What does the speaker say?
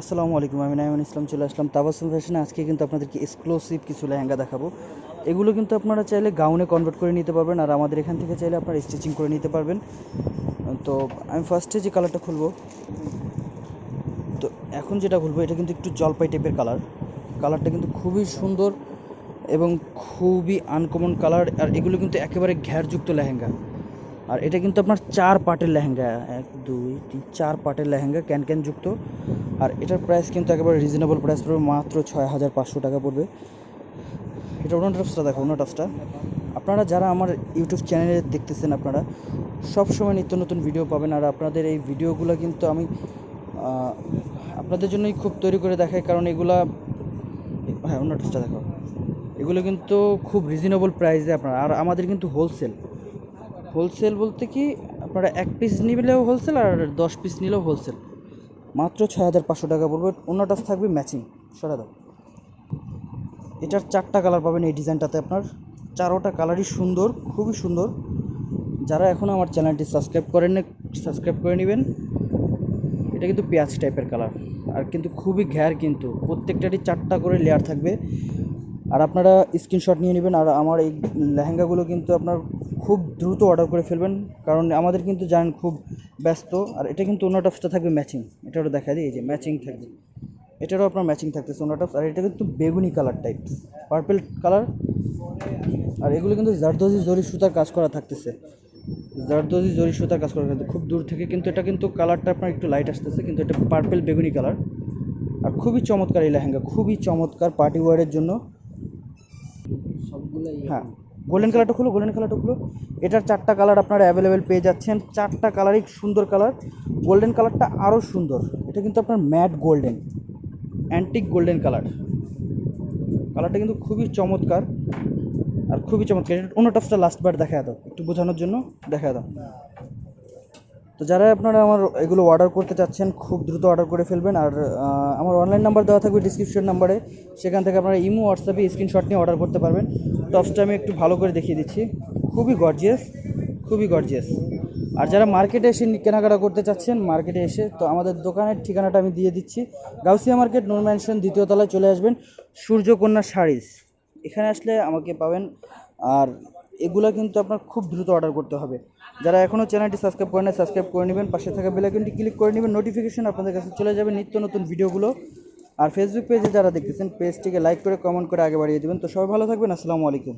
আসসালামু আলাইকুম, আমি নাইমান ইসলাম চলে আসলাম তাবাসুম ফ্যাশনে আজকে কিন্তু আপনাদেরকে এক্সক্লুসিভ কিছু লেহেঙ্গা দেখাবো। এগুলো কিন্তু আপনারা চাইলে গাউনে কনভার্ট করে নিতে পারবেন আর আমাদের এখান থেকে চাইলে আপনারা স্টিচিং করে নিতে পারবেন। তো আমি ফার্স্টে যে কালারটা খুলবো, তো এখন যেটা খুলবো, এটা কিন্তু একটু জলপাই টাইপের কালার কালারটা কিন্তু খুবই সুন্দর এবং খুবই আনকমন কালার আর এগুলো কিন্তু একেবারে ঘ্যারযুক্ত লেহেঙ্গা। আর এটা কিন্তু আপনার চার পার্টের লেহেঙ্গা। এক, দুই, তিন, চার পার্টের লেহেঙ্গা, ক্যান ক্যান যুক্ত। আর এটার প্রাইস কিন্তু একেবারে রিজনেবল প্রাইস পড়বে, মাত্র ছয় হাজার পাঁচশো টাকা পড়বে। এটা অন্য টপসটা দেখো অন্য টপসটা আপনারা যারা আমার ইউটিউব চ্যানেলে দেখতেছেন আপনারা সব সময় নিত্য নতুন ভিডিও পাবেন। আর আপনাদের এই ভিডিওগুলো কিন্তু আমি আপনাদের জন্যই খুব তৈরি করে দেখাই। কারণ এগুলা হ্যাঁ অন্য টপসটা দেখো। এগুলো কিন্তু খুব রিজনেবল প্রাইসে আপনারা, আর আমাদের কিন্তু হোলসেল হোলসেল বলতে কি, আপনারা এক পিস নিলেও হোলসেল আর দশ পিস নিলেও হোলসেল মাত্র ছয় হাজার পাঁচশো টাকা পড়বে। অন্যটা থাকবে ম্যাচিং সরা দাও। এটার চারটা কালার পাবেন এই ডিজাইনটাতে আপনার। চারোটা কালারই সুন্দর, খুবই সুন্দর। যারা এখনও আমার চ্যানেলটি সাবস্ক্রাইব করেন সাবস্ক্রাইব করে নেবেন। এটা কিন্তু পেঁয়াজ টাইপের কালার আর কিন্তু খুবই ঘ্যার কিন্তু। প্রত্যেকটারই চারটা করে লেয়ার থাকবে। আর আপনারা স্ক্রিনশট নিয়ে নেবেন। আর আমার এই লেহেঙ্গাগুলো কিন্তু আপনার খুব দ্রুত অর্ডার করে ফেলবেন কারণ আমাদের কিন্তু জানেন খুব ব্যস্ত আর এটা কিন্তু অন্য টপসটা থাকবে ম্যাচিং এটারও দেখা দিই এই যে ম্যাচিং থাকবে এটারও আপনার ম্যাচিং থাকতেছে অন্য টপস আর এটা কিন্তু বেগুনি কালার টাইপ পার্পেল কালার আর এগুলো কিন্তু জারদোজি জরি সুতার কাজ করা থাকতেছে জারদোজি জরি সুতার কাজ করা থাকতে খুব দূর থেকে কিন্তু এটা কিন্তু কালারটা আপনার একটু লাইট আসতেছে কিন্তু এটা পার্পেল বেগুনি কালার আর খুবই চমৎকার এই লেহেঙ্গা খুবই চমৎকার পার্টি ওয়ারের জন্য হ্যাঁ। গোল্ডেন কালারটা খুলো গোল্ডেন কালারটা খুলো। এটার চারটা কালার আপনারা অ্যাভেলেবেল পেয়ে যাচ্ছেন। চারটা কালারই সুন্দর কালার গোল্ডেন কালারটা আরও সুন্দর। এটা কিন্তু আপনার matte golden antique golden colour কালারটা কিন্তু খুবই চমৎকার আর খুবই চমৎকার। অন্য টপসটা লাস্ট বার দেখা দাও একটু বোঝানোর জন্য দেখা দাও। তো যারা আপনারা আমার এগুলো অর্ডার করতে চাচ্ছেন, খুব দ্রুত অর্ডার করে ফেলবেন। আর আমার অনলাইন নাম্বার দেওয়া থাকবে ডিসক্রিপশন নাম্বারে সেখান থেকে আপনারা ইমো, হোয়াটসঅ্যাপে স্ক্রিনশট নিয়ে অর্ডার করতে পারবেন। টপসটা আমি একটু ভালো করে দেখিয়ে দিচ্ছি। খুবই গর্জিয়াস খুবই গর্জিয়াস আর যারা মার্কেটে এসে কেনাকাটা করতে চাচ্ছেন মার্কেটে এসে, তো আমাদের দোকানের ঠিকানাটা আমি দিয়ে দিচ্ছি। গাউসিয়া মার্কেট নূর ম্যানশন দ্বিতীয় তলায় চলে আসবেন। সূর্যকন্যা শাড়িজ এখানে আসলে আমাকে পাবেন, আর এগুলো কিন্তু আপনার খুব দ্রুত অর্ডার করতে হবে। যারা এখনও চ্যানেলটি সাবস্ক্রাইব করে না সাবস্ক্রাইব করে নেবেন। পাশে থাকা বেলাইকনটি ক্লিক করে নেবেন। নোটিফিকেশন আপনাদের কাছে চলে যাবে নিত্য নতুন ভিডিওগুলো। আর ফেসবুক পেজে যারা দেখতেছেন পেজটিকে লাইক করে কমেন্ট করে আগে বাড়িয়ে দেবেন। তো সবাই ভালো থাকবেন। আসসালামু আলাইকুম।